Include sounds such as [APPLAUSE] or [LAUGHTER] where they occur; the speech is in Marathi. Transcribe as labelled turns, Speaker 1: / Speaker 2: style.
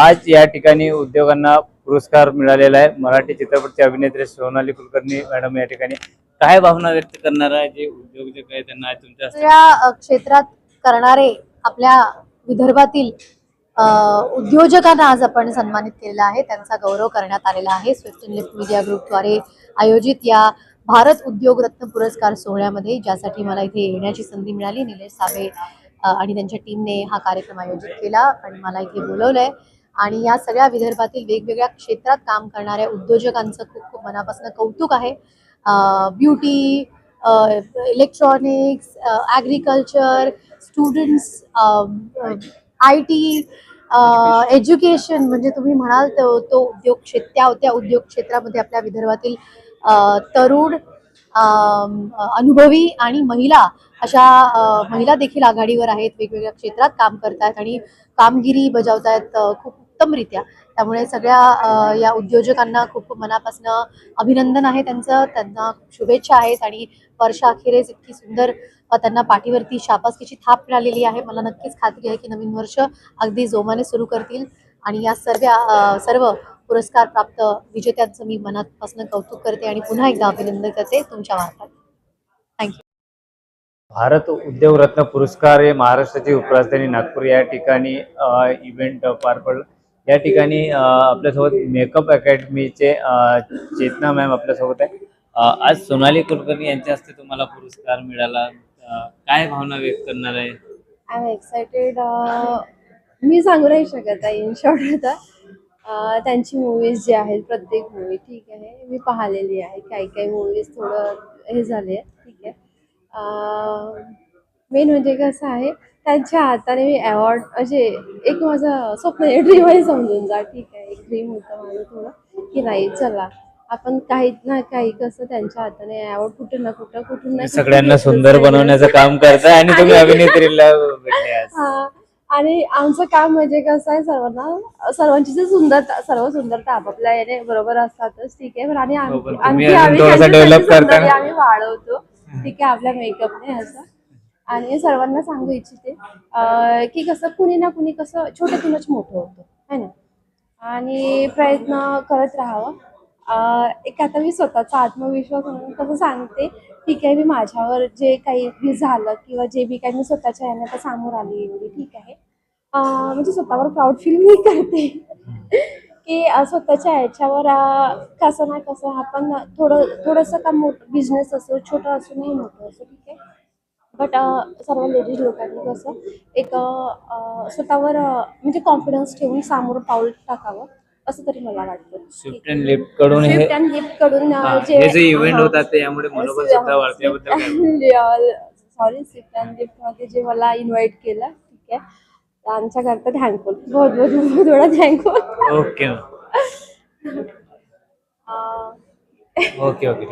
Speaker 1: आज या ठिकाणी उद्योगांना पुरस्कार मिळालेला आहे. मराठी चित्रपटचे अभिनेत्री सोनाली कुलकर्णी मॅडम या ठिकाणी काय भावना व्यक्त करणार आहे? जे उद्योजक आहे त्यांना तुमच्या
Speaker 2: या क्षेत्रात करणारे आपल्या विदर्भातील उद्योजकांना आज आपण सन्मानित केलेला आहे. त्यांचा गौरव करण्यात आलेला आहे. स्विफ्ट अँड लिफ्ट मीडिया ग्रुपद्वारे आयोजित या भारत उद्योग रत्न पुरस्कार सोहळ्यामध्ये ज्यासाठी मला इथे येण्याची संधी मिळाली. निलेश साबे आणि त्यांच्या टीमने हा कार्यक्रम आयोजित केला. आणि मला इथे बोलवलंय आणि या सगळ्या विदर्भातील वेगवेगळ्या क्षेत्रात काम करणाऱ्या उद्योजकांचं खूप खूप मनापासून कौतुक आहे. Beauty electronics agriculture students I T education म्हणजे तुम्ही म्हणाल तो तो उद्योग क्षेत्र त्या त्या उद्योग क्षेत्रामध्ये आपल्या विदर्भातील तरुण अनुभवी आणि महिला अशा महिला देखील आघाडीवर आहेत वेगवेगळ्या क्षेत्रात काम करतायत आणि कामगिरी बजावतायत आहेत खूप उत्तमरित्या. त्यामुळे सगळ्या या उद्योजकांना खूप मनापासून अभिनंदन आहे त्यांचं. त्यांना खूप शुभेच्छा आहेत आणि वर्षाअखेरीस इतकी सुंदर त्यांना पाठीवरती शाबासकीची थाप मिळालेली आहे. मला नक्कीच खात्री आहे की नवीन वर्ष अगदी जोमाने सुरू करतील. आणि या सर्व सर्व पुरस्कार प्राप्त विजेत्यांचं मी मनापासून कौतुक करते आणि पुन्हा एकदा अभिनंदन करते. तुमच्या मार्फत थँक्यू
Speaker 1: भारत उद्योग रत्न पुरस्कार हे महाराष्ट्राची उपराजधानी नागपूर या ठिकाणी इव्हेंट पार पडलं. या ठिकाणी आपल्यासोबत मेकअप अकॅडमीचे चेतना मॅम आपल्यासोबत आहे. आज सोनाली कुलकर्णी यांच्या हस्ते तुम्हाला पुरस्कार मिळाला. काय भावना व्यक्त करणार आहे?
Speaker 3: आय एम एक्सायटेड मी सांगू नाही शकत आहे इन शॉर्ट आता. त्यांची मूवीज जी आहेत प्रत्येक मूवी ठीक आहे. मी पाहिलेली आहे काही काही मूवीज थोडं हे झाले ठीक आहे. मेन म्हणजे कसं आहे त्यांच्या हाताने मी अवॉर्ड म्हणजे एक माझं स्वप्न आहे ड्रीम आहे समजून जा. ठीक आहे एक ड्रीम होतं माझं थोडं की नाही चला. आपण काही ना काही कसं त्यांच्या हाताने अवॉर्ड कुठं ना कुठं कुठून ना
Speaker 1: सगळ्यांना सुंदर. बनवण्याचं काम करताय आणि तुम्ही अभिनेत्रीला [LAUGHS]
Speaker 3: हा. आणि आमचं काम म्हणजे कसं आहे सर्वांना सर्वांची जी सुंदरता सर्व सुंदरता आपापल्या याने बरोबर असतातच ठीक आहे. पण आणि आम्ही? आम्ही वाढवतो ठीक आहे आपल्या मेकअपने असं. आणि सर्वांना सांगू इच्छिते की कसं कुणी ना कुणी कसं छोट्यातूनच मोठं होतं है ना? आणि प्रयत्न करत राहावं. एक आता मी स्वतःचा आत्मविश्वास म्हणून कसं सांगते ठीक आहे मी माझ्यावर जे काही मी झालं किंवा जे बी काही मी स्वतःच्या याने आता समोर आली एवढी ठीक आहे. म्हणजे स्वतःवर प्राऊड फील मी करते. की स्वतःच्या ह्याच्यावर कसं ना कसं आपण थोडं थोडंसं का मोठं बिझनेस असो छोटं असो नाही मोठं असो ठीक आहे. बट सर्व लेडीज लोकांनी कसं एक स्वतःवर म्हणजे कॉन्फिडन्स ठेवून समोर पाऊल टाकावं असं तरी मला वाटतं.
Speaker 1: स्विफ्ट अँड लिफ्टकडून हे
Speaker 3: स्विफ्ट अँड
Speaker 1: लिफ्टकडून जे इव्हेंट होतात ते यामुळे मनोबल सुद्धा वाढते याबद्दल काय बोलू?
Speaker 3: सॉरी स्विफ्ट अँड लिफ्टमध्ये जे मला इन्व्हाइट केलं ठीक आहे. आमच्याकरता थँकफुल बहुत बहुत बहुत थोडा थँकफुल
Speaker 1: ओके ओके ओके